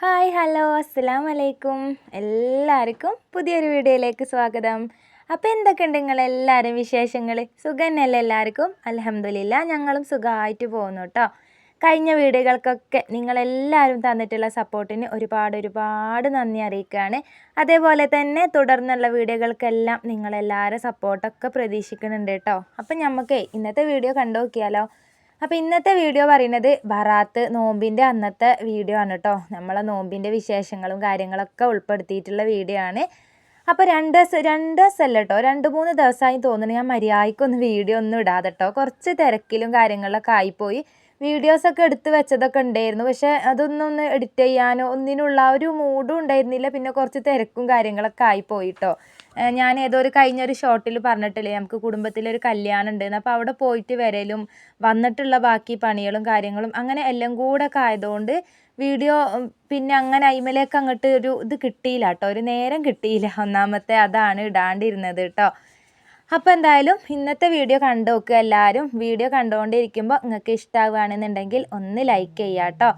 Hi hello അസ്സലാം വലൈക്കും എല്ലാവർക്കും പുതിയൊരു വീഡിയോയിലേക്ക് സ്വാഗതം. അപ്പോൾ എന്തൊക്കെയുണ്ട് നിങ്ങളെല്ലാവരും വിശേഷങ്ങൾ സുഖം തന്നെയല്ലേ എല്ലാവർക്കും? അലഹമ്മദില്ല ഞങ്ങളും സുഖമായിട്ട് പോകുന്നു കേട്ടോ കഴിഞ്ഞ വീഡിയോകൾക്കൊക്കെ നിങ്ങളെല്ലാവരും തന്നിട്ടുള്ള സപ്പോർട്ടിന് ഒരുപാട് ഒരുപാട് നന്ദി അറിയിക്കുകയാണ്. അതേപോലെ തന്നെ തുടർന്നുള്ള വീഡിയോകൾക്കെല്ലാം നിങ്ങളെല്ലാവരും സപ്പോർട്ടൊക്കെ പ്രതീക്ഷിക്കുന്നുണ്ട് കേട്ടോ അപ്പം നമുക്ക് ഇന്നത്തെ വീഡിയോ കണ്ടു നോക്കിയാലോ അപ്പോൾ ഇന്നത്തെ വീഡിയോ പറയുന്നത് ബറാത്ത് നോമ്പിന്റെ അന്നത്തെ വീഡിയോ ആണ് കേട്ടോ. നമ്മളെ നോമ്പിന്റെ വിശേഷങ്ങളും കാര്യങ്ങളൊക്കെ ഉൾപ്പെടുത്തിയിട്ടുള്ള വീഡിയോ ആണ്. അപ്പോൾ രണ്ട് ദിവസം രണ്ട് ദിവസമല്ല കേട്ടോ. രണ്ട് മൂന്ന് ദിവസമായി തോന്നുന്നു ഞാൻ മര്യാദയ്ക്കൊന്ന് വീഡിയോ ഒന്നും ഇടാതെ കേട്ടോ. കുറച്ച് തിരക്കിലും കാര്യങ്ങളിലൊക്കെ ആയിപ്പോയി. വീഡിയോസൊക്കെ എടുത്ത് വെച്ചതൊക്കെ ഉണ്ടായിരുന്നു. പക്ഷേ അതൊന്നും ഒന്ന് എഡിറ്റ് ചെയ്യാനോ ഒന്നിനുള്ള ഒരു മൂഡും ഉണ്ടായിരുന്നില്ല. പിന്നെ കുറച്ച് തിരക്കും കാര്യങ്ങളൊക്കെ ആയിപ്പോയി കേട്ടോ. ഞാൻ ഏതോ ഒരു കഴിഞ്ഞൊരു ഷോർട്ടിൽ പറഞ്ഞിട്ടില്ലേ നമുക്ക് കുടുംബത്തിലൊരു കല്യാണം ഉണ്ടെന്ന് അപ്പോൾ അവിടെ പോയിട്ട് വരലും വന്നിട്ടുള്ള ബാക്കി പണികളും കാര്യങ്ങളും അങ്ങനെ എല്ലാം കൂടെ ഒക്കെ ആയതുകൊണ്ട് വീഡിയോ പിന്നെ അങ്ങനെ അയിമലേക്ക് അങ്ങോട്ട് ഒരു ഇത് കിട്ടിയില്ല കേട്ടോ. ഒരു നേരം കിട്ടിയില്ല. ഒന്നാമത്തെ അതാണ് ഇടാണ്ടിരുന്നത് കേട്ടോ. അപ്പോൾ എന്തായാലും ഇന്നത്തെ വീഡിയോ കണ്ടു നോക്കുക എല്ലാവരും വീഡിയോ കണ്ടുകൊണ്ടിരിക്കുമ്പോൾ നിങ്ങൾക്ക് ഇഷ്ടമാവുകയാണെന്നുണ്ടെങ്കിൽ ഒന്ന് ലൈക്ക് ചെയ്യാം കേട്ടോ.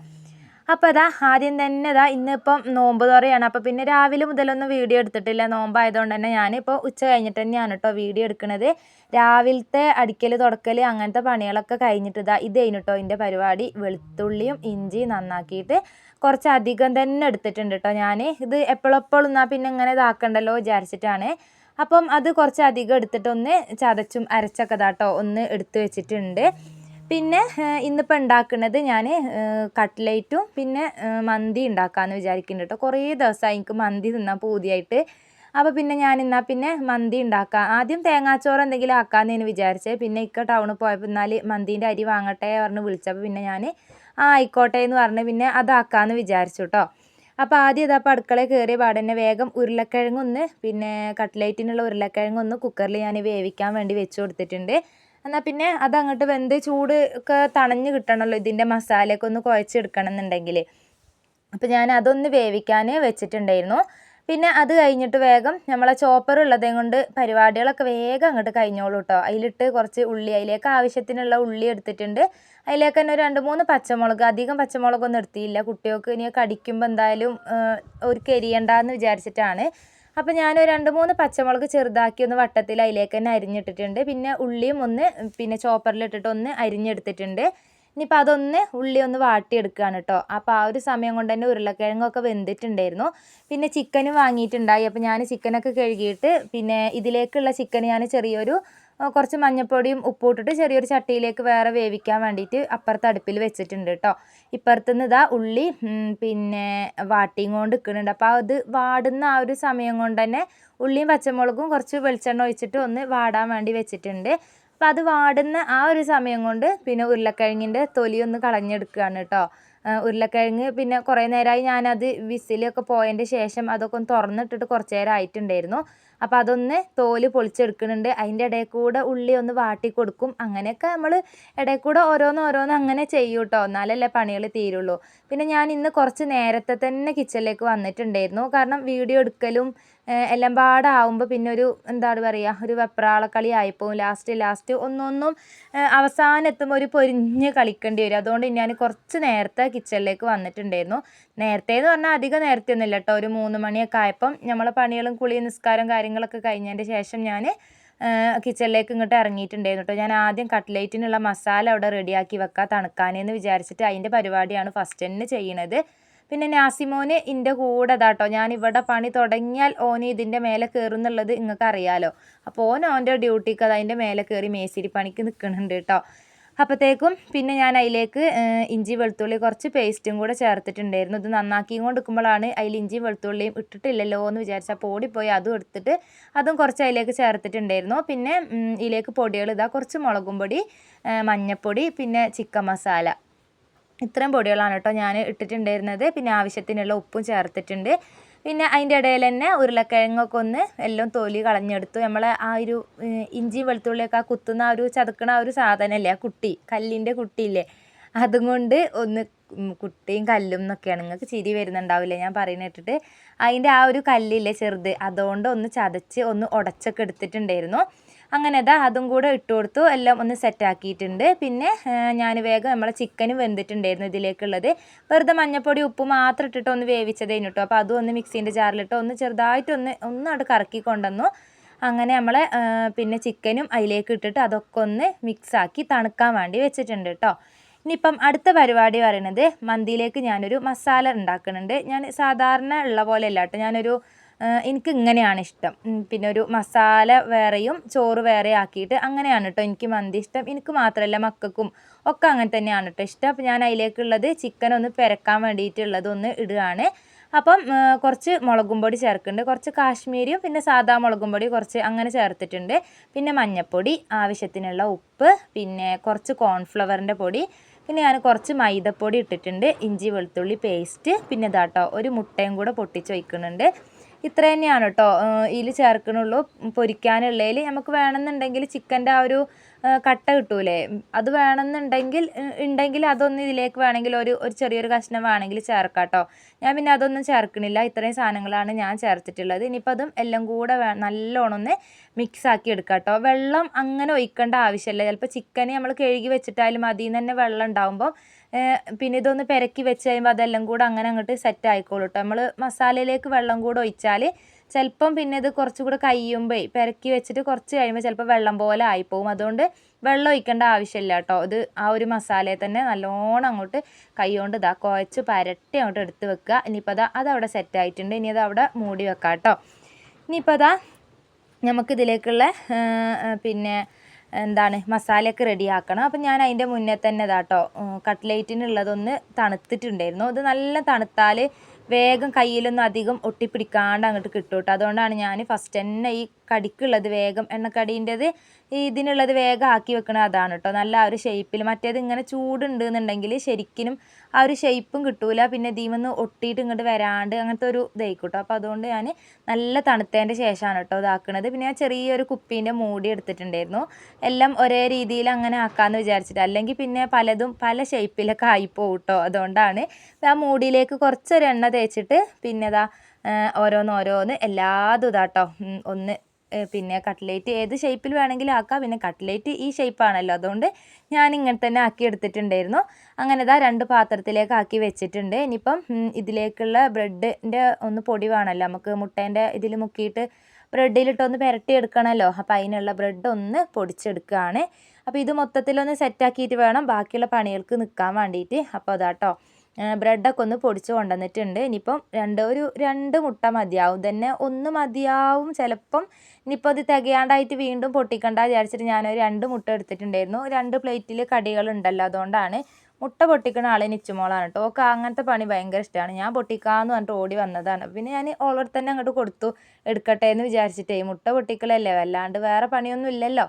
അപ്പോൾ അതാ ആദ്യം തന്നെ ഇതാ ഇന്നിപ്പം നോമ്പ് തുറയാണ്. അപ്പോൾ പിന്നെ രാവിലെ മുതലൊന്നും വീഡിയോ എടുത്തിട്ടില്ല. നോമ്പായതുകൊണ്ട് തന്നെ ഞാനിപ്പോൾ ഉച്ച കഴിഞ്ഞിട്ട് തന്നെയാണ് കേട്ടോ വീഡിയോ എടുക്കുന്നത് രാവിലത്തെ അടിക്കൽ തുടക്കൽ അങ്ങനത്തെ പണികളൊക്കെ കഴിഞ്ഞിട്ട് ഇതാ ഇത് കഴിഞ്ഞിട്ടോ എന്റെ പരിപാടി വെളുത്തുള്ളിയും ഇഞ്ചി നന്നാക്കിയിട്ട് കുറച്ച് അധികം തന്നെ എടുത്തിട്ടുണ്ട് കേട്ടോ ഞാൻ ഇത് എപ്പോഴെപ്പോഴും എന്നാൽ പിന്നെ ഇങ്ങനെ ഇതാക്കണ്ടല്ലോ വിചാരിച്ചിട്ടാണ്. അപ്പം അത് കുറച്ച് അധികം എടുത്തിട്ടൊന്ന് ചതച്ചും അരച്ചൊക്കെ ഇതാട്ടോ ഒന്ന് എടുത്തു വെച്ചിട്ടുണ്ട്. പിന്നെ ഇന്നിപ്പോൾ ഉണ്ടാക്കുന്നത് ഞാൻ കട്ട്ലേറ്റും പിന്നെ മന്തി ഉണ്ടാക്കാമെന്ന് വിചാരിക്കുന്നുണ്ട് കേട്ടോ കുറേ ദിവസമായി എനിക്ക് മന്തി തിന്നാൻ പൂതിയായിട്ട്. അപ്പോൾ പിന്നെ ഞാൻ എന്നാൽ പിന്നെ മന്തി ഉണ്ടാക്കാം ആദ്യം തേങ്ങാച്ചോറ് എന്തെങ്കിലും ആക്കാമെന്ന് ഞാൻ വിചാരിച്ചത് പിന്നെ ഇക്ക ടൗണിൽ പോയപ്പോൾ എന്നാൽ മന്തീന്റെ അരി വാങ്ങട്ടെ പറഞ്ഞ് വിളിച്ചപ്പോൾ പിന്നെ ഞാൻ ആ ആയിക്കോട്ടെ എന്ന് പറഞ്ഞ് പിന്നെ അതാക്കാമെന്ന് വിചാരിച്ചു കേട്ടോ അപ്പോൾ ആദ്യം ഇതപ്പോൾ അടുക്കളയിൽ കയറിയ പാടന്നെ വേഗം ഉരുളക്കിഴങ്ങൊന്ന് പിന്നെ കട്ട്ലേറ്റിനുള്ള ഉരുളക്കിഴങ്ങൊന്ന് കുക്കറിൽ ഞാൻ വേവിക്കാൻ വേണ്ടി വെച്ച് കൊടുത്തിട്ടുണ്ട്. എന്നാൽ പിന്നെ അതങ്ങോട്ട് വെന്ത് ചൂട് ഒക്കെ തണഞ്ഞ് കിട്ടണമല്ലോ ഇതിന്റെ മസാലയൊക്കെ ഒന്ന് കുഴച്ചെടുക്കണം എന്നുണ്ടെങ്കിൽ അപ്പോൾ ഞാൻ അതൊന്ന് വേവിക്കാൻ വെച്ചിട്ടുണ്ടായിരുന്നു. പിന്നെ അത് കഴിഞ്ഞിട്ട് വേഗം നമ്മളെ ചോപ്പർ ഉള്ളതേ കൊണ്ട് പരിപാടികളൊക്കെ വേഗം അങ്ങോട്ട് കഴിഞ്ഞോളൂ കേട്ടോ അതിലിട്ട് കുറച്ച് ഉള്ളി അതിലേക്ക് ആവശ്യത്തിനുള്ള ഉള്ളി എടുത്തിട്ടുണ്ട്. അതിലേക്ക് തന്നെ ഒരു രണ്ട് മൂന്ന് പച്ചമുളക് അധികം പച്ചമുളകൊന്നും എടുത്തിയില്ല കുട്ടികൾക്ക് ഇനി കടിക്കുമ്പോൾ എന്തായാലും ഒരു കരിയണ്ടെന്ന് വിചാരിച്ചിട്ടാണ്. അപ്പോൾ ഞാൻ രണ്ട് മൂന്ന് പച്ചമുളക് ചെറുതാക്കി ഒന്ന് വട്ടത്തിൽ അതിലേക്ക് തന്നെ അരിഞ്ഞിട്ടിട്ടുണ്ട്. പിന്നെ ഉള്ളിയും ഒന്ന് പിന്നെ ചോപ്പറിലിട്ടിട്ട് ഒന്ന് അരിഞ്ഞെടുത്തിട്ടുണ്ട്. ഇനിയിപ്പോൾ അതൊന്ന് ഉള്ളി ഒന്ന് വാട്ടിയെടുക്കുകയാണ് കേട്ടോ അപ്പോൾ ആ ഒരു സമയം കൊണ്ട് തന്നെ ഉരുളക്കിഴങ്ങൊക്കെ വെന്തിട്ടുണ്ടായിരുന്നു. പിന്നെ ചിക്കനും വാങ്ങിയിട്ടുണ്ടായി. അപ്പോൾ ഞാൻ ചിക്കനൊക്കെ കഴുകിയിട്ട് പിന്നെ ഇതിലേക്കുള്ള ചിക്കൻ ഞാൻ ചെറിയൊരു കുറച്ച് മഞ്ഞൾപ്പൊടിയും ഉപ്പും ഇട്ടിട്ട് ചെറിയൊരു ചട്ടിയിലേക്ക് വേറെ വേവിക്കാൻ വേണ്ടിയിട്ട് അപ്പുറത്ത് അടുപ്പിൽ വെച്ചിട്ടുണ്ട് കേട്ടോ ഇപ്പുറത്തുനിന്ന് ഇതാ ഉള്ളി പിന്നെ വാട്ടിയും കൊണ്ട് നിൽക്കുന്നുണ്ട് അപ്പോൾ അത് വാടുന്ന ആ ഒരു സമയം കൊണ്ട് തന്നെ ഉള്ളിയും പച്ചമുളകും കുറച്ച് വെളിച്ചെണ്ണ ഒഴിച്ചിട്ട് ഒന്ന് വാടാൻ വേണ്ടി വെച്ചിട്ടുണ്ട്. അപ്പോൾ അത് വാടുന്ന ആ ഒരു സമയം കൊണ്ട് പിന്നെ ഉരുളക്കിഴങ്ങിന്റെ തൊലി ഒന്ന് കളഞ്ഞെടുക്കുകയാണ് കേട്ടോ ഉരുളക്കിഴങ്ങ് പിന്നെ കുറേ നേരമായി ഞാനത് വിസിലൊക്കെ പോയതിന്റെ ശേഷം അതൊക്കെ ഒന്ന് തുറന്നിട്ടിട്ട് കുറച്ച് നേരം ആയിട്ടുണ്ടായിരുന്നു. അപ്പോൾ അതൊന്ന് തോൽ പൊളിച്ചെടുക്കുന്നുണ്ട്. അതിന്റെ ഇടയിൽ കൂടെ ഉള്ളി ഒന്ന് വാട്ടി കൊടുക്കും. അങ്ങനെയൊക്കെ നമ്മൾ ഇടയിൽ കൂടെ ഓരോന്ന് ഓരോന്ന് അങ്ങനെ ചെയ്യും കേട്ടോ എന്നാലല്ലേ പണികൾ തീരുള്ളൂ. പിന്നെ ഞാൻ ഇന്ന് കുറച്ച് നേരത്തെ തന്നെ കിച്ചണിലേക്ക് വന്നിട്ടുണ്ടായിരുന്നു. കാരണം വീഡിയോ എടുക്കലും എല്ലാം പാടാവുമ്പോൾ പിന്നെ ഒരു എന്താണ് പറയുക ഒരു വെപ്രാളക്കളി ആയിപ്പോവും. ലാസ്റ്റ് ലാസ്റ്റ് ഒന്നൊന്നും അവസാനം എത്തുമ്പോൾ ഒരു പൊരിഞ്ഞ് കളിക്കേണ്ടി വരും. അതുകൊണ്ട് ഞാൻ കുറച്ച് നേരത്തെ കിച്ചണിലേക്ക് വന്നിട്ടുണ്ടായിരുന്നു. നേരത്തെ എന്ന് പറഞ്ഞാൽ അധികം നേരത്തെ ഒന്നുമില്ല കേട്ടോ. ഒരു മൂന്ന് മണിയൊക്കെ ആയപ്പം നമ്മളെ പണികളും കുളിയും നിസ്കാരം കാര്യങ്ങളൊക്കെ കഴിഞ്ഞതിന്റെ ശേഷം ഞാൻ കിച്ചണിലേക്ക് ഇങ്ങോട്ട് ഇറങ്ങിയിട്ടുണ്ടായിരുന്നു കേട്ടോ ഞാൻ ആദ്യം കട്ട്ലേറ്റിനുള്ള മസാല അവിടെ റെഡിയാക്കി വെക്കാം തണുക്കാനെന്ന് വിചാരിച്ചിട്ട് അതിന്റെ പരിപാടിയാണ് ഫസ്റ്റ് തന്നെ ചെയ്യണത്. പിന്നെ നാസിമോന് എന്റെ കൂടെ ഇതാട്ടോ ഞാൻ ഇവിടെ പണി തുടങ്ങിയാൽ ഓന് ഇതിന്റെ മേലെ കയറുന്നുള്ളത് നിങ്ങൾക്ക് അറിയാലോ. അപ്പോൾ ഓൻ ഓന്റെ ഡ്യൂട്ടിക്ക് അത് അതിന്റെ മേലെ കയറി മേശിരി പണിക്ക് നിൽക്കുന്നുണ്ട് കേട്ടോ അപ്പോഴത്തേക്കും പിന്നെ ഞാൻ അതിലേക്ക് ഇഞ്ചി വെളുത്തുള്ളി കുറച്ച് പേസ്റ്റും കൂടെ ചേർത്തിട്ടുണ്ടായിരുന്നു. ഇത് നന്നാക്കി കൊണ്ട് അതിൽ ഇഞ്ചി വെളുത്തുള്ളിയും ഇട്ടിട്ടില്ലല്ലോ എന്ന് വിചാരിച്ചാൽ പോടിപ്പോയി അതും എടുത്തിട്ട് അതും കുറച്ച് അതിലേക്ക് ചേർത്തിട്ടുണ്ടായിരുന്നു. പിന്നെ ഇതിലേക്ക് പൊടികൾ ഇതാ കുറച്ച് മുളകും പൊടി മഞ്ഞൾപ്പൊടി പിന്നെ ചിക്കൻ മസാല. ഇത്രയും പൊടികളാണ് കേട്ടോ ഞാൻ ഇട്ടിട്ടുണ്ടായിരുന്നത്. പിന്നെ ആവശ്യത്തിനുള്ള ഉപ്പും ചേർത്തിട്ടുണ്ട്. പിന്നെ അതിന്റെ ഇടയിൽ തന്നെ ഉരുളക്കിഴങ്ങൊക്കെ ഒന്ന് എല്ലാം തൊലി കളഞ്ഞെടുത്തു. നമ്മൾ ആ ഒരു ഇഞ്ചി വെളുത്തുള്ളിയൊക്കെ ആ കുത്തുന്ന ആ ഒരു ചതുക്കണ ആ ഒരു സാധനമല്ലേ ആ കുട്ടി കല്ലിന്റെ കുട്ടിയില്ലേ? അതും കൊണ്ട് ഒന്ന് കുട്ടിയും കല്ലും എന്നൊക്കെയാണ് നിങ്ങൾക്ക് ചിരി വരുന്നുണ്ടാവില്ലേ? ഞാൻ പറയുന്ന ഇട്ടിട്ട് അതിന്റെ ആ ഒരു കല്ലില്ലേ ചെറുത് അതുകൊണ്ട് ഒന്ന് ചതച്ച് ഒന്ന് ഉടച്ചൊക്കെ എടുത്തിട്ടുണ്ടായിരുന്നു. അങ്ങനെ ഇതാ അതും കൂടെ ഇട്ട് കൊടുത്തു. എല്ലാം ഒന്ന് സെറ്റാക്കിയിട്ടുണ്ട് പിന്നെ ഞാൻ വേഗം നമ്മളെ ചിക്കനും വെന്തിട്ടുണ്ടായിരുന്നു ഇതിലേക്കുള്ളത്. വെറുതെ മഞ്ഞപ്പൊടി ഉപ്പ് മാത്രം ഇട്ടിട്ട് ഒന്ന് വേവിച്ചതേ കേട്ടോ അപ്പോൾ അതും ഒന്ന് മിക്സീന്റെ ജാറിലിട്ട് ഒന്ന് ചെറുതായിട്ടൊന്ന് ഒന്ന് അവിടെ കറക്കി കൊണ്ടുവന്നു. അങ്ങനെ നമ്മളെ പിന്നെ ചിക്കനും അതിലേക്ക് ഇട്ടിട്ട് അതൊക്കെ ഒന്ന് മിക്സാക്കി തണുക്കാൻ വേണ്ടി വെച്ചിട്ടുണ്ട് കേട്ടോ ഇനിയിപ്പം അടുത്ത പരിപാടി പറയണത് മന്തിയിലേക്ക് ഞാനൊരു മസാല ഉണ്ടാക്കുന്നുണ്ട്. ഞാൻ സാധാരണ ഉള്ള പോലെ അല്ല കേട്ടോ ഞാനൊരു എനിക്ക് ഇങ്ങനെയാണ് ഇഷ്ടം. പിന്നെ ഒരു മസാല വേറെയും ചോറ് വേറെ ആക്കിയിട്ട് അങ്ങനെയാണ് കേട്ടോ എനിക്ക് മന്തി ഇഷ്ടം. എനിക്ക് മാത്രമല്ല മക്കൾക്കും ഒക്കെ അങ്ങനെ തന്നെയാണ് കേട്ടോ ഇഷ്ടം. അപ്പോൾ ഞാൻ അതിലേക്കുള്ളത് ചിക്കൻ ഒന്ന് പെരക്കാൻ വേണ്ടിയിട്ടുള്ളത് ഒന്ന് ഇടുകയാണ്. അപ്പം കുറച്ച് മുളകും പൊടി ചേർക്കുന്നുണ്ട്. കുറച്ച് കാശ്മീരിയും പിന്നെ സാധാ മുളകും പൊടി കുറച്ച് അങ്ങനെ ചേർത്തിട്ടുണ്ട്. പിന്നെ മഞ്ഞൾപ്പൊടി ആവശ്യത്തിനുള്ള ഉപ്പ് പിന്നെ കുറച്ച് കോൺഫ്ലവറിന്റെ പൊടി പിന്നെ ഞാൻ കുറച്ച് മൈദപ്പൊടി ഇട്ടിട്ടുണ്ട്. ഇഞ്ചി വെളുത്തുള്ളി പേസ്റ്റ് പിന്നെ ഇതാട്ടോ ഒരു മുട്ടയും കൂടെ പൊട്ടിച്ച് വയ്ക്കുന്നുണ്ട് ഇത്ര തന്നെയാണ് കേട്ടോ ഇതിൽ ചേർക്കണുള്ളൂ. പൊരിക്കാനുള്ളതിൽ നമുക്ക് വേണമെന്നുണ്ടെങ്കിൽ ചിക്കന്റെ ആ ഒരു കട്ട കിട്ടൂലേ? അത് വേണമെന്നുണ്ടെങ്കിൽ ഉണ്ടെങ്കിൽ അതൊന്ന് ഇതിലേക്ക് വേണമെങ്കിൽ ഒരു ഒരു ചെറിയൊരു കഷ്ണം വേണമെങ്കിൽ ചേർക്കാം കേട്ടോ ഞാൻ പിന്നെ അതൊന്നും ചേർക്കണില്ല. ഇത്രയും സാധനങ്ങളാണ് ഞാൻ ചേർത്തിട്ടുള്ളത്. ഇനിയിപ്പോൾ അതും എല്ലാം കൂടെ നല്ലോണം ഒന്ന് മിക്സാക്കി എടുക്കാം കേട്ടോ വെള്ളം അങ്ങനെ ഒഴിക്കേണ്ട ആവശ്യമില്ല. ചിലപ്പോൾ ചിക്കന് നമ്മൾ കഴുകി വെച്ചിട്ടായാലും അതിൽ നിന്ന് തന്നെ വെള്ളം ഉണ്ടാകുമ്പോൾ പിന്നെ ഇതൊന്ന് പെരക്കി വെച്ച് കഴിയുമ്പോൾ അതെല്ലാം കൂടെ അങ്ങനെ അങ്ങോട്ട് സെറ്റ് ആയിക്കോളൂ കേട്ടോ നമ്മൾ മസാലയിലേക്ക് വെള്ളം കൂടെ ഒഴിച്ചാൽ ചിലപ്പം പിന്നെ ഇത് കുറച്ചും കൂടെ കഴിയുമ്പോൾ പെരക്കി വെച്ചിട്ട് കുറച്ച് കഴിയുമ്പോൾ ചിലപ്പോൾ വെള്ളം പോലെ ആയിപ്പോവും. അതുകൊണ്ട് വെള്ളം ഒഴിക്കേണ്ട ആവശ്യമില്ല കേട്ടോ ഇത് ആ ഒരു മസാലയെ തന്നെ നല്ലോണം അങ്ങോട്ട് കൈ കൊണ്ട് ഇതാ കുഴച്ച് പരട്ടി അങ്ങോട്ട് എടുത്ത് വെക്കുക. ഇനിയിപ്പോൾ അതാ അതവിടെ സെറ്റ് ആയിട്ടുണ്ട്. ഇനി അത് അവിടെ മൂടി വെക്കാം കേട്ടോ ഇനിയിപ്പോൾ അതാ നമുക്കിതിലേക്കുള്ള പിന്നെ എന്താണ് മസാലയൊക്കെ റെഡിയാക്കണം അപ്പം ഞാൻ അതിന്റെ മുന്നേ തന്നെ ഇതാട്ടോ കട്ട്ലേറ്റിനുള്ളതൊന്ന് തണുത്തിട്ടുണ്ടായിരുന്നു. അത് നല്ല തണുത്താൽ വേഗം കയ്യിലൊന്നും അധികം ഒട്ടിപ്പിടിക്കാണ്ട് അങ്ങോട്ട് കിട്ടും കേട്ടോ അതുകൊണ്ടാണ് ഞാൻ ഫസ്റ്റ് തന്നെ ഈ കടിക്കുള്ളത് വേഗം എണ്ണക്കടീന്റെത് ഇതിനുള്ളത് വേഗം ആക്കി വെക്കണത് അതാണ് കേട്ടോ നല്ല ആ ഒരു ഷേപ്പിൽ മറ്റേത് ഇങ്ങനെ ചൂടുണ്ട് എന്നുണ്ടെങ്കിൽ ശരിക്കും ആ ഒരു ഷേപ്പും കിട്ടൂല. പിന്നെ ഇതിമെന്ന് ഒട്ടിയിട്ട് ഇങ്ങോട്ട് വരാണ്ട് അങ്ങനത്തെ ഒരു ഇതായിക്കോട്ടോ കേട്ടോ അപ്പോൾ അതുകൊണ്ട് ഞാൻ നല്ല തണുത്തതിന്റെ ശേഷമാണ് കേട്ടോ ഇതാക്കുന്നത് പിന്നെ ഞാൻ ചെറിയൊരു കുപ്പീന്റെ മൂടി എടുത്തിട്ടുണ്ടായിരുന്നു. എല്ലാം ഒരേ രീതിയിൽ അങ്ങനെ ആക്കാമെന്ന് വിചാരിച്ചിട്ട്. അല്ലെങ്കിൽ പിന്നെ പലതും പല ഷേപ്പിലൊക്കെ ആയിപ്പോവും കേട്ടോ അതുകൊണ്ടാണ് ആ മൂടിയിലേക്ക് കുറച്ചൊരു എണ്ണ തേച്ചിട്ട് പിന്നെ ഇതാ ഓരോന്ന് ഓരോന്ന് എല്ലാതും ഇതാട്ടോ ഒന്ന് പിന്നെ കട്ട്ലേറ്റ് ഏത് ഷേപ്പിൽ വേണമെങ്കിലും ആക്കാം. പിന്നെ കട്ട്ലേറ്റ് ഈ ഷേപ്പാണല്ലോ അതുകൊണ്ട് ഞാൻ ഇങ്ങനെ തന്നെ ആക്കി എടുത്തിട്ടുണ്ടായിരുന്നു. അങ്ങനെ ഇതാ രണ്ട് പാത്രത്തിലേക്ക് ആക്കി വെച്ചിട്ടുണ്ട്. ഇനിയിപ്പം ഇതിലേക്കുള്ള ബ്രെഡിന്റെ ഒന്ന് പൊടി വേണമല്ലോ. നമുക്ക് മുട്ടേന്റെ ഇതിൽ മുക്കിയിട്ട് ബ്രെഡിലിട്ടൊന്ന് പുരട്ടി എടുക്കണമല്ലോ അപ്പോൾ അതിനുള്ള ബ്രെഡ് ഒന്ന് പൊടിച്ചെടുക്കുകയാണ്. അപ്പോൾ ഇത് മൊത്തത്തിലൊന്ന് സെറ്റാക്കിയിട്ട് വേണം. ബാക്കിയുള്ള പണികൾക്ക് നിൽക്കാൻ വേണ്ടിയിട്ട്. അപ്പോൾ അതാട്ടോ. ബ്രെഡൊക്കെ ഒന്ന് പൊടിച്ച് കൊണ്ടുവന്നിട്ടുണ്ട്. ഇനിയിപ്പം രണ്ട് ഒരു രണ്ട് മുട്ട മതിയാവും. തന്നെ ഒന്ന് മതിയാവും ചിലപ്പം. ഇനിയിപ്പോൾ അത് തികയാണ്ടായിട്ട് വീണ്ടും പൊട്ടിക്കണ്ട വിചാരിച്ചിട്ട് ഞാനൊരു രണ്ട് മുട്ട എടുത്തിട്ടുണ്ടായിരുന്നു. രണ്ട് പ്ലേറ്റിൽ കടികളുണ്ടല്ലോ അതുകൊണ്ടാണ് മുട്ട പൊട്ടിക്കുന്ന ആളെ നിച്ചുമോളാണ് കേട്ടോ. ഓക്കെ അങ്ങനത്തെ പണി ഭയങ്കര ഇഷ്ടമാണ് ഞാൻ പൊട്ടിക്കാന്ന് പറഞ്ഞിട്ട് ഓടി വന്നതാണ്. പിന്നെ ഞാൻ ഓളോട് തന്നെ അങ്ങോട്ട് കൊടുത്തു. എടുക്കട്ടെ എന്ന് വിചാരിച്ചിട്ടേ മുട്ട പൊട്ടിക്കലല്ലേ? വല്ലാണ്ട് വേറെ പണിയൊന്നും ഇല്ലല്ലോ.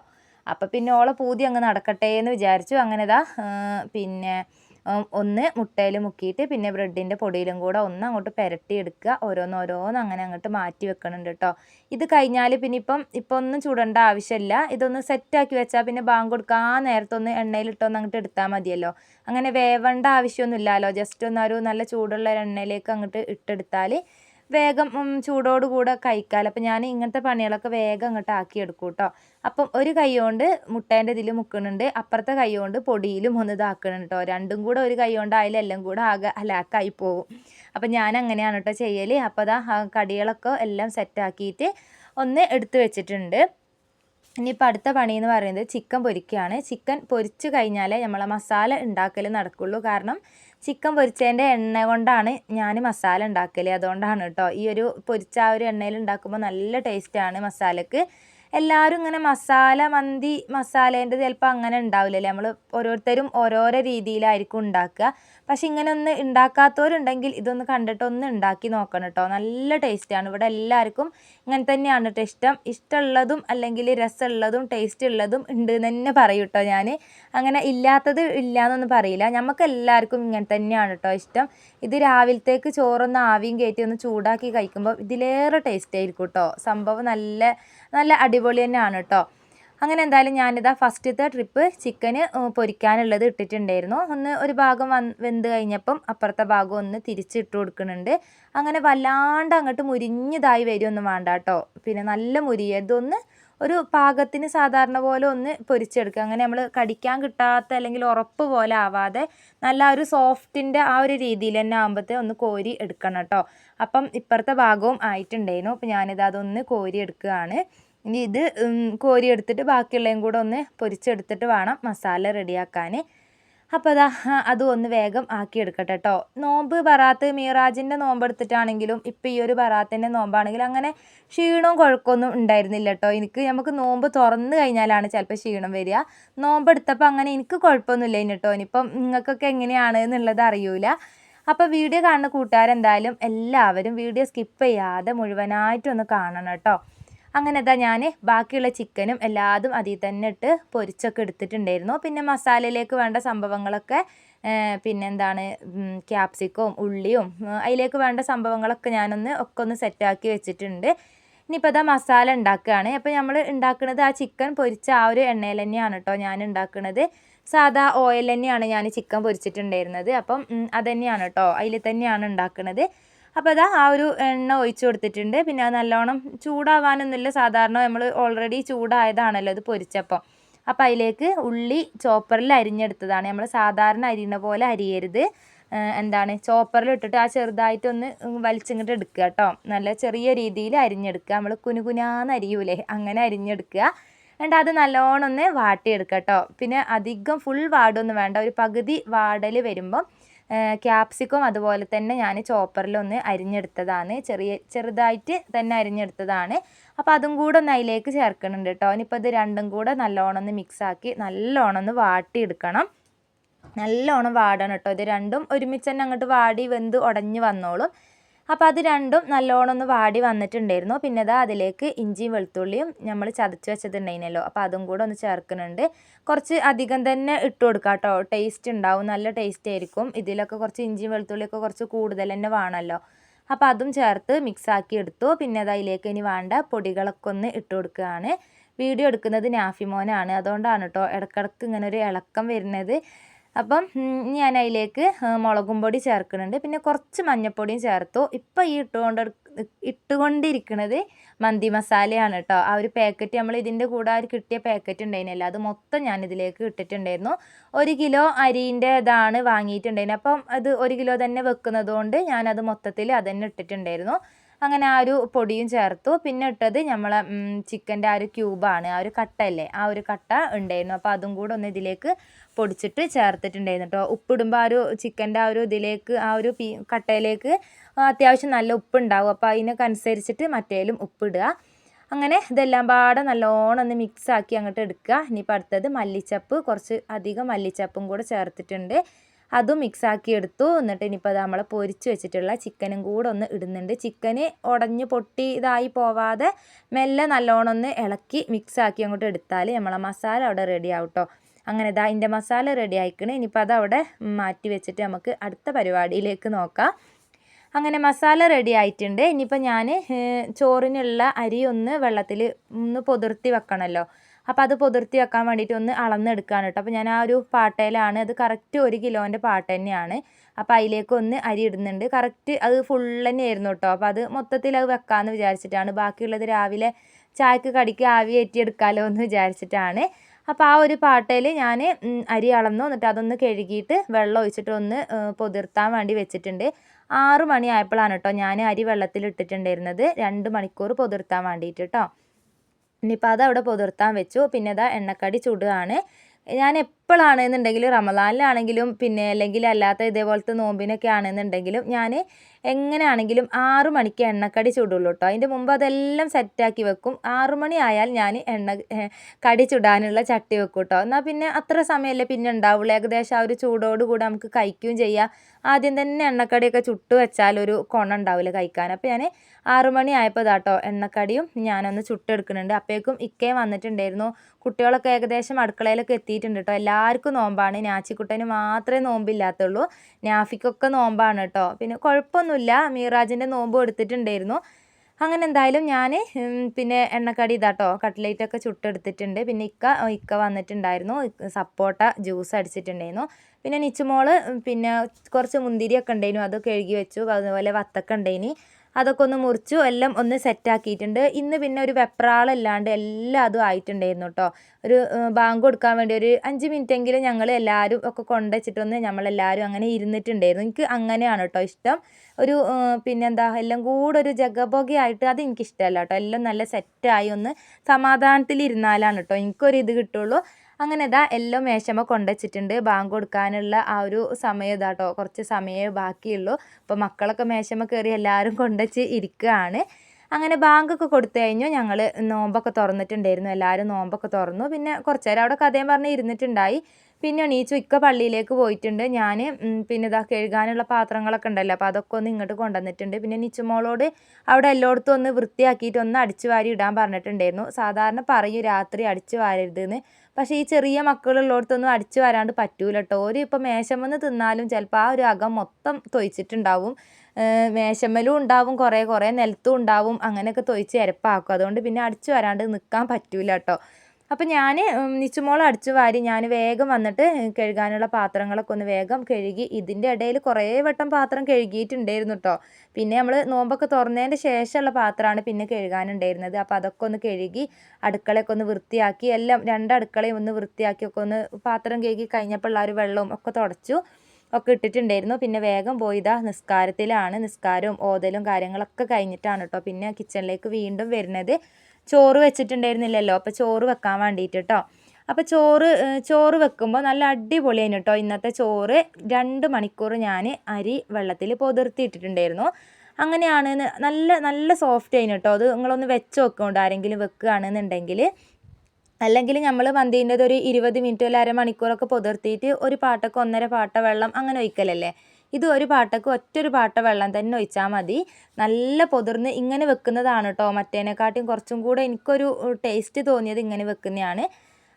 അപ്പം പിന്നെ ഓളെ പൂതി അങ്ങ് നടക്കട്ടെ എന്ന് വിചാരിച്ചു. അങ്ങനെതാ പിന്നെ ഒന്ന് മുട്ടയിൽ മുക്കിയിട്ട് പിന്നെ ബ്രെഡിന്റെ പൊടിയിലും കൂടെ ഒന്ന് അങ്ങോട്ട് പുരട്ടി എടുക്കുക ഓരോന്ന് ഓരോന്ന് അങ്ങനെ അങ്ങോട്ട് മാറ്റി വെക്കണുണ്ട് കേട്ടോ ഇത് കഴിഞ്ഞാൽ പിന്നെ ഇപ്പം ഇപ്പം ഒന്നും ചൂടേണ്ട ആവശ്യമില്ല ഇതൊന്ന് സെറ്റാക്കി വെച്ചാൽ പിന്നെ ബാങ്ക് കൊടുക്കാൻ നേരത്തൊന്ന് എണ്ണയിലിട്ടൊന്ന് അങ്ങോട്ട് എടുത്താൽ മതിയല്ലോ. അങ്ങനെ വേവേണ്ട ആവശ്യമൊന്നുമില്ലല്ലോ. ജസ്റ്റ് ഒന്ന് ഒരു നല്ല ചൂടുള്ള എണ്ണയിലേക്ക് അങ്ങോട്ട് ഇട്ടെടുത്താൽ വേഗം ചൂടോടുകൂടെ കഴിക്കാമല്ലോ അപ്പം ഞാൻ ഇങ്ങനത്തെ പണികളൊക്കെ വേഗം അങ്ങോട്ട് ആക്കി എടുക്കും കേട്ടോ അപ്പം ഒരു കൈ കൊണ്ട് മുട്ടേന്റെ ഇതിൽ മുക്കുന്നുണ്ട്. അപ്പുറത്തെ കൈ കൊണ്ട് പൊടിയിലും ഒന്ന് ഇതാക്കണം കേട്ടോ രണ്ടും കൂടെ ഒരു കൈ കൊണ്ട് ആയാലും എല്ലാം കൂടെ ആകെ അലാക്കായി പോകും അപ്പം ഞാൻ അങ്ങനെയാണ് കേട്ടോ ചെയ്യൽ അപ്പോൾ അതാ കടികളൊക്കെ എല്ലാം സെറ്റാക്കിയിട്ട് ഒന്ന് എടുത്തു വെച്ചിട്ടുണ്ട്. ഇനിയിപ്പോൾ അടുത്ത പണി എന്ന് പറയുന്നത് ചിക്കൻ പൊരിക്കുകയാണ് ചിക്കൻ പൊരിച്ച് കഴിഞ്ഞാലേ നമ്മളെ മസാല ഉണ്ടാക്കൽ നടക്കുള്ളൂ. കാരണം ചിക്കൻ പൊരിച്ചതിന്റെ എണ്ണ കൊണ്ടാണ് ഞാൻ മസാല ഉണ്ടാക്കൽ അതുകൊണ്ടാണ് കേട്ടോ. ഈ ഒരു പൊരിച്ച ആ ഒരു എണ്ണയിൽ ഉണ്ടാക്കുമ്പോൾ നല്ല ടേസ്റ്റാണ് മസാലക്ക്. എല്ലാവരും ഇങ്ങനെ മസാല മന്തി മസാലേന്റെ ചിലപ്പോൾ അങ്ങനെ ഉണ്ടാവില്ലല്ലേ? നമ്മൾ ഓരോരുത്തരും ഓരോരോ രീതിയിലായിരിക്കും ഉണ്ടാക്കുക. പക്ഷെ ഇങ്ങനെ ഒന്ന് ഉണ്ടാക്കാത്തവരുണ്ടെങ്കിൽ ഇതൊന്ന് കണ്ടിട്ട് ഒന്ന് ഉണ്ടാക്കി നോക്കണം കേട്ടോ. നല്ല ടേസ്റ്റാണ് ഇവിടെ എല്ലാവർക്കും ഇങ്ങനെ തന്നെയാണ് കേട്ടോ ഇഷ്ടം. ഇഷ്ടമുള്ളതും അല്ലെങ്കിൽ രസമുള്ളതും ടേസ്റ്റ് ഉള്ളതും ഉണ്ട് തന്നെ പറയും കേട്ടോ ഞാൻ അങ്ങനെ ഇല്ലാത്തത് ഇല്ല എന്നൊന്നും പറയില്ല. നമുക്ക് എല്ലാവർക്കും ഇങ്ങനെ തന്നെയാണ് കേട്ടോ ഇഷ്ടം. ഇത് രാവിലത്തേക്ക് ചോറൊന്ന് ആവിയും കയറ്റി ഒന്ന് ചൂടാക്കി കഴിക്കുമ്പോൾ ഇതിലേറെ ടേസ്റ്റ് ആയിരിക്കും കേട്ടോ. സംഭവം നല്ല നല്ല അടിപൊളി തന്നെയാണ് കേട്ടോ അങ്ങനെ എന്തായാലും ഞാനിതാ ഫസ്റ്റത്തെ ട്രിപ്പ് ചിക്കന് പൊരിക്കാനുള്ളത് ഇട്ടിട്ടുണ്ടായിരുന്നു. ഒന്ന് ഒരു ഭാഗം വന്ന് വെന്ത് കഴിഞ്ഞപ്പം അപ്പുറത്തെ ഭാഗം ഒന്ന് തിരിച്ചിട്ട് കൊടുക്കുന്നുണ്ട്. അങ്ങനെ വല്ലാണ്ട് അങ്ങോട്ട് മുരിഞ്ഞതായി വരുമൊന്നും വേണ്ട കേട്ടോ പിന്നെ നല്ല മുരിയതൊന്ന് ഒരു പാകത്തിന് സാധാരണ പോലെ ഒന്ന് പൊരിച്ചെടുക്കുക. അങ്ങനെ നമ്മൾ കടിക്കാൻ കിട്ടാത്ത അല്ലെങ്കിൽ ഉറപ്പ് പോലെ ആവാതെ നല്ല ഒരു സോഫ്റ്റിന്റെ ആ ഒരു രീതിയിൽ തന്നെ ആകുമ്പോഴത്തെ ഒന്ന് കോരി എടുക്കണം കേട്ടോ അപ്പം ഇപ്പുറത്തെ ഭാഗവും ആയിട്ടുണ്ടായിരുന്നു. അപ്പം ഞാനിത് അതൊന്ന് കോരിയെടുക്കുകയാണ്. ഇനി ഇത് കോരിയെടുത്തിട്ട് ബാക്കിയുള്ളതും കൂടെ ഒന്ന് പൊരിച്ചെടുത്തിട്ട് വേണം മസാല റെഡിയാക്കാൻ. അപ്പോൾ അതാ അതും ഒന്ന് വേഗം ആക്കിയെടുക്കട്ടെ കേട്ടോ നോമ്പ് ബറാത്ത് മീറാജിന്റെ നോമ്പ് എടുത്തിട്ടാണെങ്കിലും ഇപ്പം ഈ ഒരു ബറാത്തിന്റെ നോമ്പാണെങ്കിലും അങ്ങനെ ക്ഷീണവും കുഴക്കമൊന്നും ഉണ്ടായിരുന്നില്ല കേട്ടോ എനിക്ക് നമുക്ക് നോമ്പ് തുറന്നു കഴിഞ്ഞാലാണ് ചിലപ്പോൾ ക്ഷീണം വരിക. നോമ്പ് എടുത്തപ്പോൾ അങ്ങനെ എനിക്ക് കുഴപ്പമൊന്നുമില്ല കേട്ടോ ഇനിയിപ്പം നിങ്ങൾക്കൊക്കെ എങ്ങനെയാണ് എന്നുള്ളത് അറിയൂല. അപ്പോൾ വീഡിയോ കാണുന്ന കൂട്ടുകാരെന്തായാലും എല്ലാവരും വീഡിയോ സ്കിപ്പ് ചെയ്യാതെ മുഴുവനായിട്ടൊന്ന് കാണണം കേട്ടോ. അങ്ങനെ ഇതാ ഞാൻ ബാക്കിയുള്ള ചിക്കനും എല്ലാതും അതിൽ തന്നെ ഇട്ട് പൊരിച്ചൊക്കെ എടുത്തിട്ടുണ്ടായിരുന്നു. പിന്നെ മസാലയിലേക്ക് വേണ്ട സംഭവങ്ങളൊക്കെ പിന്നെ എന്താണ് ക്യാപ്സിക്കവും ഉള്ളിയും അതിലേക്ക് വേണ്ട സംഭവങ്ങളൊക്കെ ഞാനൊന്ന് ഒക്കെ ഒന്ന് സെറ്റാക്കി വെച്ചിട്ടുണ്ട്. ഇനിയിപ്പോൾ അതാ മസാല ഉണ്ടാക്കുകയാണ്. അപ്പോൾ നമ്മൾ ഉണ്ടാക്കുന്നത് ആ ചിക്കൻ പൊരിച്ച ആ ഒരു എണ്ണയിൽ തന്നെയാണ് കേട്ടോ ഞാൻ ഉണ്ടാക്കുന്നത് സാധാ ഓയിൽ തന്നെയാണ് ഞാൻ ചിക്കൻ പൊരിച്ചിട്ടുണ്ടായിരുന്നത്. അപ്പം അത് തന്നെയാണ് കേട്ടോ അതിൽ തന്നെയാണ് ഉണ്ടാക്കുന്നത് അപ്പോൾ അതാ ആ ഒരു എണ്ണ ഒഴിച്ചു കൊടുത്തിട്ടുണ്ട്. പിന്നെ അത് നല്ലോണം ചൂടാവാനൊന്നുമില്ല. സാധാരണ നമ്മൾ ഓൾറെഡി ചൂടായതാണല്ലോ ഇത് പൊരിച്ചപ്പോൾ അപ്പോൾ അതിലേക്ക് ഉള്ളി ചോപ്പറിൽ അരിഞ്ഞെടുത്തതാണ്. നമ്മൾ സാധാരണ അരിയുന്ന പോലെ അരിയരുത്. എന്താണ്? ചോപ്പറിൽ ഇട്ടിട്ട് ആ ചെറുതായിട്ടൊന്ന് വലിച്ചിങ്ങോട്ട് എടുക്കുക കേട്ടോ നല്ല ചെറിയ രീതിയിൽ അരിഞ്ഞെടുക്കുക. നമ്മൾ കുനുകുനാന്ന് അരിയൂലേ? അങ്ങനെ അരിഞ്ഞെടുക്കുക. എന്നിട്ട് അത് നല്ലോണം ഒന്ന് വാട്ടിയെടുക്കുക കേട്ടോ പിന്നെ അധികം ഫുൾ വാടൊന്നും വേണ്ട. ഒരു പകുതി വാടൽ വരുമ്പം ക്യാപ്സിക്കം അതുപോലെ തന്നെ ഞാൻ ചോപ്പറിലൊന്ന് അരിഞ്ഞെടുത്തതാണ്. ചെറിയ ചെറുതായിട്ട് തന്നെ അരിഞ്ഞെടുത്തതാണ്. അപ്പോൾ അതും കൂടെ ഒന്ന് അതിലേക്ക് ചേർക്കുന്നുണ്ട് കേട്ടോ. ഇനിയിപ്പോൾ ഇത് രണ്ടും കൂടെ നല്ലോണം ഒന്ന് മിക്സാക്കി നല്ലോണം ഒന്ന് വാട്ടിയെടുക്കണം. നല്ലോണം വാടണം കേട്ടോ. ഇത് രണ്ടും ഒരുമിച്ച് തന്നെ അങ്ങോട്ട് വാടി വെന്ത് ഉടഞ്ഞു വന്നോളും. അപ്പോൾ അത് രണ്ടും നല്ലോണം ഒന്ന് വാടി വന്നിട്ടുണ്ടായിരുന്നു. പിന്നെ അതാ അതിലേക്ക് ഇഞ്ചിയും വെളുത്തുള്ളിയും നമ്മൾ ചതച്ച് വെച്ചതുണ്ടായിരുന്നല്ലോ അപ്പോൾ അതും കൂടെ ഒന്ന് ചേർക്കുന്നുണ്ട്. കുറച്ച് അധികം തന്നെ ഇട്ട് കൊടുക്കാം കേട്ടോ. ടേസ്റ്റ് ഉണ്ടാവും. നല്ല ടേസ്റ്റ് ആയിരിക്കും. ഇതിലൊക്കെ കുറച്ച് ഇഞ്ചിയും വെളുത്തുള്ളിയൊക്കെ കുറച്ച് കൂടുതൽ തന്നെ വേണമല്ലോ. അപ്പോൾ അതും ചേർത്ത് മിക്സാക്കി എടുത്തു. പിന്നെ അത് അതിലേക്ക് ഇനി വേണ്ട പൊടികളൊക്കെ ഒന്ന് ഇട്ട് കൊടുക്കുകയാണ്. വീഡിയോ എടുക്കുന്നത് നാഫിമോനാണ്. അതുകൊണ്ടാണ് കേട്ടോ ഇടക്കിടക്ക് ഇങ്ങനെ ഒരു ഇളക്കം വരുന്നത്. അപ്പം ഞാൻ അതിലേക്ക് മുളകും പൊടി ചേർക്കുന്നുണ്ട്. പിന്നെ കുറച്ച് മഞ്ഞൾപ്പൊടിയും ചേർത്തു. ഇപ്പം ഈ ഇട്ടുകൊണ്ട് ഇട്ടുകൊണ്ടിരിക്കുന്നത് മന്തി മസാലയാണ് കേട്ടോ ആ ഒരു പാക്കറ്റ് നമ്മൾ ഇതിന്റെ കൂടെ ഒരു കിട്ടിയ പാക്കറ്റ് ഉണ്ടായിരുന്നില്ല. അത് മൊത്തം ഞാൻ ഇതിലേക്ക് ഇട്ടിട്ടുണ്ടായിരുന്നു. ഒരു കിലോ അരിന്റെ ഇതാണ് വാങ്ങിയിട്ടുണ്ടായിരുന്നു അപ്പം അത് ഒരു കിലോ തന്നെ വെക്കുന്നതുകൊണ്ട് ഞാനത് മൊത്തത്തിൽ അതന്നെ ഇട്ടിട്ടുണ്ടായിരുന്നു. അങ്ങനെ ആ ഒരു പൊടിയും ചേർത്തു. പിന്നെ ഇട്ടത് നമ്മളെ ചിക്കന്റെ ആ ഒരു ക്യൂബാണ്. ആ ഒരു കട്ടയല്ലേ? ആ ഒരു കട്ട ഉണ്ടായിരുന്നു. അപ്പോൾ അതും കൂടെ ഒന്ന് ഇതിലേക്ക് പൊടിച്ചിട്ട് ചേർത്തിട്ടുണ്ടായിരുന്നു കേട്ടോ. ഉപ്പിടുമ്പോൾ ആ ഒരു ചിക്കന്റെ ആ ഒരു ഇതിലേക്ക് ആ ഒരു പീ കട്ടയിലേക്ക് അത്യാവശ്യം നല്ല ഉപ്പുണ്ടാവും. അപ്പോൾ അതിനൊക്കെ അനുസരിച്ചിട്ട് മറ്റേലും ഉപ്പിടുക. അങ്ങനെ ഇതെല്ലാം പാടെ നല്ലോണം ഒന്ന് മിക്സ് ആക്കി അങ്ങോട്ട് എടുക്കുക. ഇനിയിപ്പോൾ അടുത്തത് മല്ലിച്ചപ്പ് കുറച്ച് അധികം മല്ലിച്ചപ്പും കൂടെ ചേർത്തിട്ടുണ്ട്. അതും മിക്സാക്കി എടുത്തു. എന്നിട്ട് ഇനിയിപ്പോൾ അത് നമ്മൾ പൊരിച്ച് വെച്ചിട്ടുള്ള ചിക്കനും കൂടെ ഒന്ന് ഇടുന്നുണ്ട്. ചിക്കന് ഉടഞ്ഞ് പൊട്ടി ഇതായി പോവാതെ മെല്ലെ നല്ലോണം ഒന്ന് ഇളക്കി മിക്സാക്കി അങ്ങോട്ട് എടുത്താൽ നമ്മളെ മസാല അവിടെ റെഡി ആവും കേട്ടോ. അങ്ങനെ ഇതാ അതിന്റെ മസാല റെഡി ആയിക്കണേ. ഇനിയിപ്പോൾ അതവിടെ മാറ്റി വെച്ചിട്ട് നമുക്ക് അടുത്ത പരിപാടിയിലേക്ക് നോക്കാം. അങ്ങനെ മസാല റെഡി ആയിട്ടുണ്ട്. ഇനിയിപ്പോൾ ഞാൻ ചോറിനുള്ള അരി ഒന്ന് വെള്ളത്തിൽ ഒന്ന് പൊതിർത്തി വെക്കണമല്ലോ അപ്പോൾ അത് പൊതിർത്തി വെക്കാൻ വേണ്ടിയിട്ട് ഒന്ന് അളന്നെടുക്കുകയാണ് കേട്ടോ. അപ്പോൾ ഞാൻ ആ ഒരു പാട്ടയിലാണ്. അത് കറക്റ്റ് ഒരു കിലോന്റെ പാട്ട തന്നെയാണ്. അപ്പോൾ അതിലേക്ക് ഒന്ന് അരി ഇടുന്നുണ്ട്. കറക്റ്റ് അത് ഫുൾ തന്നെ ആയിരുന്നു കേട്ടോ. അപ്പോൾ അത് മൊത്തത്തിൽ അത് വെക്കാമെന്ന് വിചാരിച്ചിട്ടാണ്. ബാക്കിയുള്ളത് രാവിലെ ചായക്ക് കടിക്ക് ആവി ഏറ്റിയെടുക്കാമല്ലോ എന്ന് വിചാരിച്ചിട്ടാണ്. അപ്പോൾ ആ ഒരു പാട്ടയിൽ ഞാൻ അരി അളന്നു എന്നിട്ട് അതൊന്ന് കഴുകിയിട്ട് വെള്ളം ഒഴിച്ചിട്ട് ഒന്ന് പൊതിർത്താൻ വേണ്ടി വെച്ചിട്ടുണ്ട്. ആറ് മണിയായപ്പോഴാണ് കേട്ടോ ഞാൻ അരി വെള്ളത്തിൽ ഇട്ടിട്ടുണ്ടായിരുന്നത്. രണ്ട് മണിക്കൂർ പൊതിർത്താൻ വേണ്ടിയിട്ട് കേട്ടോ ഇനിയിപ്പോൾ അത് അവിടെ പൊതിർത്താൻ വെച്ചു. പിന്നെ അതാ എണ്ണക്കടി ചുടുകയാണ്. ഞാൻ എപ്പോഴാണെന്നുണ്ടെങ്കിലും റമദാനിലാണെങ്കിലും പിന്നെ അല്ലെങ്കിൽ അല്ലാത്ത ഇതേപോലത്തെ നോമ്പിനൊക്കെ ആണെന്നുണ്ടെങ്കിലും ഞാൻ എങ്ങനെയാണെങ്കിലും ആറ് മണിക്ക് എണ്ണക്കടി ചൂടുള്ളൂ കേട്ടോ. അതിന്റെ മുമ്പ് അതെല്ലാം സെറ്റാക്കി വെക്കും. ആറു മണി ആയാൽ ഞാൻ എണ്ണ കടി ചുടാനുള്ള ചട്ടി വെക്കും കേട്ടോ. എന്നാൽ പിന്നെ അത്ര സമയമല്ലേ പിന്നെ ഉണ്ടാവുള്ളൂ. ഏകദേശം ആ ഒരു ചൂടോട് കൂടെ നമുക്ക് കഴിക്കുകയും ചെയ്യാം. ആദ്യം തന്നെ എണ്ണക്കടിയൊക്കെ ചുട്ട് വെച്ചാൽ ഒരു കൊണ ഉണ്ടാവില്ല കഴിക്കാൻ. അപ്പോൾ ഞാൻ ആറു മണി ആയപ്പോൾ ഇതാട്ടോ എണ്ണക്കടിയും ഞാനൊന്ന് ചുട്ടെടുക്കുന്നുണ്ട്. അപ്പോഴേക്കും ഇക്കയും വന്നിട്ടുണ്ടായിരുന്നു. കുട്ടികളൊക്കെ ഏകദേശം അടുക്കളയിലൊക്കെ എത്തിയിട്ടുണ്ട് കേട്ടോ. എല്ലാവർക്കും നോമ്പാണ്. നാച്ചിക്കുട്ടന് മാത്രമേ നോമ്പില്ലാത്തുള്ളൂ. നാഫിക്കൊക്കെ നോമ്പാണ് കേട്ടോ പിന്നെ കുഴപ്പമൊന്നുമില്ല. മീറാജിന്റെ നോമ്പ് എടുത്തിട്ടുണ്ടായിരുന്നു. അങ്ങനെ എന്തായാലും ഞാൻ പിന്നെ എണ്ണക്കടി ഇതാട്ടോ കട്ട്ലേറ്റൊക്കെ ചുട്ടെടുത്തിട്ടുണ്ട്. പിന്നെ ഇക്ക ഇക്ക വന്നിട്ടുണ്ടായിരുന്നു. സപ്പോട്ട ജ്യൂസ് അടിച്ചിട്ടുണ്ടായിരുന്നു. പിന്നെ നിച്ചുമോൾ പിന്നെ കുറച്ച് മുന്തിരിയൊക്കെ ഉണ്ടായിരുന്നു. അത് കഴുകി വെച്ചു. അതുപോലെ വത്തക്ക ഉണ്ടായിനി. അതൊക്കെ ഒന്ന് മുറിച്ചു എല്ലാം ഒന്ന് സെറ്റാക്കിയിട്ടുണ്ട് ഇന്ന് പിന്നെ ഒരു വെപ്രാളല്ലാണ്ട് എല്ലാം അതും ആയിട്ടുണ്ടായിരുന്നു കേട്ടോ ഒരു ബാങ്ക് കൊടുക്കാൻ വേണ്ടി ഒരു അഞ്ച് മിനിറ്റെങ്കിലും ഞങ്ങൾ എല്ലാവരും ഒക്കെ കൊണ്ടുവച്ചിട്ടൊന്ന് നമ്മളെല്ലാവരും അങ്ങനെ ഇരുന്നിട്ടുണ്ടായിരുന്നു. എനിക്ക് അങ്ങനെയാണ് കേട്ടോ ഇഷ്ടം. ഒരു പിന്നെന്താ എല്ലാം കൂടെ ഒരു ജഗബോഗയായിട്ട് അത് എനിക്കിഷ്ടമല്ല കേട്ടോ എല്ലാം നല്ല സെറ്റായി ഒന്ന് സമാധാനത്തിൽ കേട്ടോ എനിക്കൊരു ഇത് കിട്ടുള്ളൂ. അങ്ങനെ ഇതാ എല്ലാം മേശമ കൊണ്ടുവച്ചിട്ടുണ്ട്. ബാങ്ക് കൊടുക്കാനുള്ള ആ ഒരു സമയം ഇതാട്ടോ കുറച്ച് സമയമേ ബാക്കിയുള്ളൂ. അപ്പോൾ മക്കളൊക്കെ മേശമ കയറി എല്ലാവരും കൊണ്ടുവച്ച് ഇരിക്കുകയാണ്. അങ്ങനെ ബാങ്കൊക്കെ കൊടുത്തു കഴിഞ്ഞു. ഞങ്ങൾ നോമ്പൊക്കെ തുറന്നിട്ടുണ്ടായിരുന്നു. എല്ലാവരും നോമ്പൊക്കെ തുറന്നു. പിന്നെ കുറച്ച് നേരം അവിടെ കഥയും പറഞ്ഞ് ഇരുന്നിട്ടുണ്ടായി. പിന്നെ എണീച്ചു ഇക്ക പള്ളിയിലേക്ക് പോയിട്ടുണ്ട്. ഞാൻ പിന്നെ ഇതാ കഴുകാനുള്ള പാത്രങ്ങളൊക്കെ ഉണ്ടല്ലോ. അപ്പോൾ അതൊക്കെ ഒന്ന് ഇങ്ങോട്ട് കൊണ്ടുവന്നിട്ടുണ്ട്. പിന്നെ നിച്ചുമോളോട് അവിടെ എല്ലായിടത്തും ഒന്ന് വൃത്തിയാക്കിയിട്ട് ഒന്ന് അടിച്ചു വാരി ഇടാൻ പറഞ്ഞിട്ടുണ്ടായിരുന്നു. സാധാരണ പറയും രാത്രി അടിച്ചു വാരരുതെന്ന്. പക്ഷേ ഈ ചെറിയ മക്കളുള്ളിടത്തൊന്നും അടിച്ചു വരാണ്ട് പറ്റൂല കേട്ടോ ഒരു ഇപ്പോൾ മേശമെന്ന് തിന്നാലും ചിലപ്പോൾ ആ ഒരു അകം മൊത്തം തൊയ്ച്ചിട്ടുണ്ടാവും. മേശമ്മലും ഉണ്ടാവും കുറേ കുറേ നിലത്തും ഉണ്ടാവും. അങ്ങനെയൊക്കെ തൊയ്ച്ച് ഇരപ്പാക്കും അതുകൊണ്ട് പിന്നെ അടിച്ചു വരാണ്ട് നിൽക്കാൻ പറ്റൂല കേട്ടോ അപ്പം ഞാൻ നിച്ചുമോളം അടിച്ചു വാരി ഞാൻ വേഗം വന്നിട്ട് കഴുകാനുള്ള പാത്രങ്ങളൊക്കെ ഒന്ന് വേഗം കഴുകി ഇതിന്റെ ഇടയിൽ കുറേ വട്ടം പാത്രം കഴുകിയിട്ടുണ്ടായിരുന്നു കേട്ടോ പിന്നെ നമ്മൾ നോമ്പൊക്കെ തുറന്നതിന്റെ ശേഷമുള്ള പാത്രമാണ് പിന്നെ കഴുകാനുണ്ടായിരുന്നത്. അപ്പോൾ അതൊക്കെ ഒന്ന് കഴുകി അടുക്കളയൊക്കെ ഒന്ന് വൃത്തിയാക്കി എല്ലാം രണ്ട് അടുക്കളയും ഒന്ന് വൃത്തിയാക്കി ഒക്കെ ഒന്ന് പാത്രം കഴുകി കഴിഞ്ഞപ്പോൾ ഉള്ള ഒരു വെള്ളവും ഒക്കെ തുടച്ചു ഒക്കെ ഇട്ടിട്ടുണ്ടായിരുന്നു. പിന്നെ വേഗം പോയിതാ നിസ്കാരത്തിലാണ്. നിസ്കാരവും ഓതലും കാര്യങ്ങളൊക്കെ കഴിഞ്ഞിട്ടാണ് കേട്ടോ പിന്നെ കിച്ചണിലേക്ക് വീണ്ടും വരുന്നത്. ചോറ് വെച്ചിട്ടുണ്ടായിരുന്നില്ലല്ലോ. അപ്പോൾ ചോറ് വെക്കാൻ വേണ്ടിയിട്ട് കേട്ടോ അപ്പോൾ ചോറ് ചോറ് വെക്കുമ്പോൾ നല്ല അടിപൊളിയാണ് കേട്ടോ ഇന്നത്തെ ചോറ്. രണ്ട് മണിക്കൂർ ഞാൻ അരി വെള്ളത്തിൽ പൊതിർത്തിയിട്ടിട്ടുണ്ടായിരുന്നു. അങ്ങനെയാണ് നല്ല നല്ല സോഫ്റ്റ് ആയിരുന്നു കേട്ടോ അത് നിങ്ങളൊന്ന് വെച്ച് നോക്കുന്നുണ്ട് ആരെങ്കിലും വെക്കുകയാണെന്നുണ്ടെങ്കിൽ അല്ലെങ്കിൽ നമ്മൾ മന്തീന്റെ ഒരു ഇരുപത് മിനിറ്റ് അല്ല അരമണിക്കൂറൊക്കെ പൊതിർത്തിയിട്ട് ഒരു പാട്ടൊക്കെ ഒന്നര പാട്ട വെള്ളം അങ്ങനെ ഒഴിക്കലല്ലേ? ഇത് ഒരു പാട്ടക്ക് ഒറ്റൊരു പാട്ട വെള്ളം തന്നെ ഒഴിച്ചാൽ മതി. നല്ല പൊതിർന്ന് ഇങ്ങനെ വെക്കുന്നതാണ് കേട്ടോ മറ്റേനെക്കാട്ടിയും കുറച്ചും കൂടെ എനിക്കൊരു ടേസ്റ്റ് തോന്നിയത് ഇങ്ങനെ വെക്കുന്നതാണ്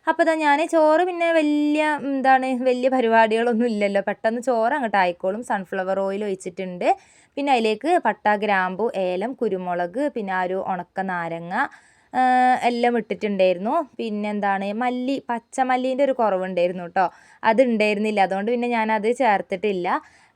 അപ്പോൾ ഇതാ ഞാൻ ചോറ് പിന്നെ വലിയ എന്താണ് വലിയ പരിപാടികളൊന്നും ഇല്ലല്ലോ. പെട്ടെന്ന് ചോറ് അങ്ങോട്ട് ആയിക്കോളും. സൺഫ്ലവർ ഓയിൽ ഒഴിച്ചിട്ടുണ്ട്. പിന്നെ അതിലേക്ക് പട്ട ഗ്രാമ്പു ഏലം കുരുമുളക് പിന്നെ ആ ഒരു ഉണക്ക നാരങ്ങ എല്ലാം ഇട്ടിട്ടുണ്ടായിരുന്നു. പിന്നെ എന്താണ് മല്ലി പച്ചമല്ലീന്റെ ഒരു കുറവുണ്ടായിരുന്നു കേട്ടോ അത് ഉണ്ടായിരുന്നില്ല അതുകൊണ്ട് പിന്നെ ഞാനത് ചേർത്തിട്ടില്ല.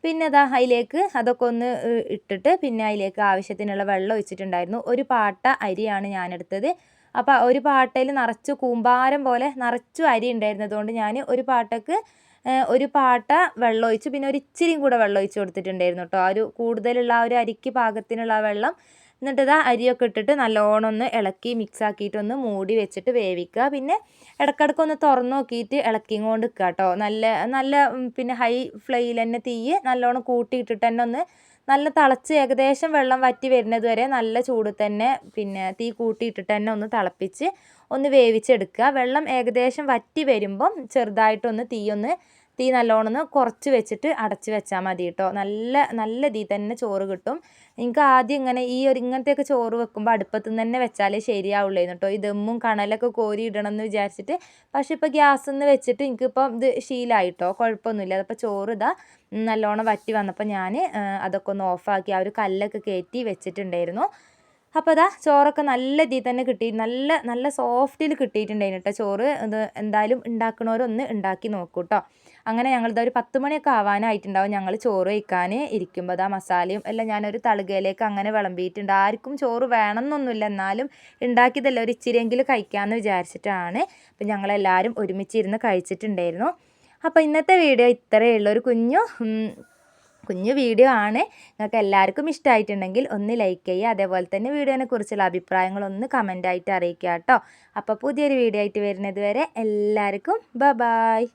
പിന്നെ അതാ അതിലേക്ക് അതൊക്കെ ഒന്ന് ഇട്ടിട്ട് പിന്നെ അതിലേക്ക് ആവശ്യത്തിനുള്ള വെള്ളം ഒഴിച്ചിട്ടുണ്ടായിരുന്നു. ഒരു പാട്ട അരിയാണ് ഞാനെടുത്തത്. അപ്പോൾ ഒരു പാട്ടയിൽ നിറച്ചു കൂമ്പാരം പോലെ നിറച്ചു അരി ഉണ്ടായിരുന്നതുകൊണ്ട് ഞാൻ ഒരു പാട്ടക്ക് ഒരു പാട്ട വെള്ളം ഒഴിച്ചു. പിന്നെ ഒരു ഇച്ചിരിയും കൂടെ വെള്ളം ഒഴിച്ചു കൊടുത്തിട്ടുണ്ടായിരുന്നു കേട്ടോ ആ ഒരു കൂടുതലുള്ള ആ ഒരു അരിക്ക് പാകത്തിനുള്ള വെള്ളം എന്നിട്ട് ഇതാ അരിയൊക്കെ ഇട്ടിട്ട് നല്ലോണം ഒന്ന് ഇളക്കി മിക്സ് ആക്കിയിട്ട് ഒന്ന് മൂടി വെച്ചിട്ട് വേവിക്കുക. പിന്നെ ഇടയ്ക്കിടയ്ക്ക് ഒന്ന് തുറന്നു നോക്കിയിട്ട് ഇളക്കിയും കൊണ്ട് നിൽക്കുക കേട്ടോ. നല്ല നല്ല പിന്നെ ഹൈ ഫ്ലെയിൽ തന്നെ തീ നല്ലോണം കൂട്ടിയിട്ടിട്ട് തന്നെ ഒന്ന് നല്ല തിളച്ച് ഏകദേശം വെള്ളം വറ്റി വരുന്നത് വരെ നല്ല ചൂട് തന്നെ പിന്നെ തീ കൂട്ടിയിട്ടിട്ട് തന്നെ ഒന്ന് തിളപ്പിച്ച് ഒന്ന് വേവിച്ചെടുക്കുക. വെള്ളം ഏകദേശം വറ്റി വരുമ്പം ചെറുതായിട്ടൊന്ന് തീ ഒന്ന് തീ നല്ലോണം ഒന്ന് കുറച്ച് വെച്ചിട്ട് അടച്ച് വെച്ചാൽ മതി കേട്ടോ. നല്ല നല്ല തീ തന്നെ ചോറ് കിട്ടും. എനിക്ക് ആദ്യം ഇങ്ങനെ ഈ ഒരു ഇങ്ങനത്തെയൊക്കെ ചോറ് വെക്കുമ്പോൾ അടുപ്പത്തു തന്നെ വെച്ചാലേ ശരിയാവുള്ളൂ കേട്ടോ. ഈ ദമ്മും കണലൊക്കെ കോരി ഇടണം എന്ന് വിചാരിച്ചിട്ട്. പക്ഷെ ഇപ്പോൾ ഗ്യാസിൽ നിന്ന് വെച്ചിട്ട് എനിക്കിപ്പം ഇത് ശീലമായിട്ടോ കുഴപ്പമൊന്നുമില്ല. അപ്പോൾ ചോറ് ഇതാ നല്ലോണം വറ്റി വന്നപ്പോൾ ഞാൻ അതൊക്കെ ഒന്ന് ഓഫാക്കി ആ ഒരു കല്ലൊക്കെ കയറ്റി വെച്ചിട്ടുണ്ടായിരുന്നു. അപ്പോൾ അതാ ചോറൊക്കെ നല്ല ഇതിൽ തന്നെ കിട്ടി. നല്ല നല്ല സോഫ്റ്റിൽ കിട്ടിയിട്ടുണ്ടായിരുന്നു കേട്ടോ ചോറ്. ഇത് എന്തായാലും ഉണ്ടാക്കണവരൊന്ന് ഉണ്ടാക്കി നോക്കൂ കേട്ടോ. അങ്ങനെ ഞങ്ങളിത് ഒരു പത്ത് മണിയൊക്കെ ആവാനായിട്ടുണ്ടാവും ഞങ്ങൾ ചോറ് വയ്ക്കാൻ ഇരിക്കുമ്പോൾ അതാ മസാലയും എല്ലാം ഞാനൊരു തളുകയിലേക്ക് അങ്ങനെ വിളമ്പിയിട്ടുണ്ട്. ആർക്കും ചോറ് വേണമെന്നൊന്നുമില്ല. എന്നാലും ഉണ്ടാക്കിയതല്ല ഒരു ഇച്ചിരിയെങ്കിലും കഴിക്കാമെന്ന് വിചാരിച്ചിട്ടാണ് അപ്പം ഞങ്ങളെല്ലാവരും ഒരുമിച്ചിരുന്ന് കഴിച്ചിട്ടുണ്ടായിരുന്നു. അപ്പോൾ ഇന്നത്തെ വീഡിയോ ഇത്രയേ ഉള്ളൂ. ഒരു കുഞ്ഞു കുഞ്ഞു വീഡിയോ ആണ്. നിങ്ങൾക്ക് എല്ലാവർക്കും ഇഷ്ടമായിട്ടുണ്ടെങ്കിൽ ഒന്ന് ലൈക്ക് ചെയ്യുക. അതേപോലെ തന്നെ വീഡിയോനെ കുറിച്ചുള്ള അഭിപ്രായങ്ങൾ ഒന്ന് കമന്റായിട്ട് അറിയിക്കുക കേട്ടോ. അപ്പോൾ പുതിയൊരു വീഡിയോ ആയിട്ട് വരുന്നത് വരെ എല്ലാവർക്കും ബ ബായ്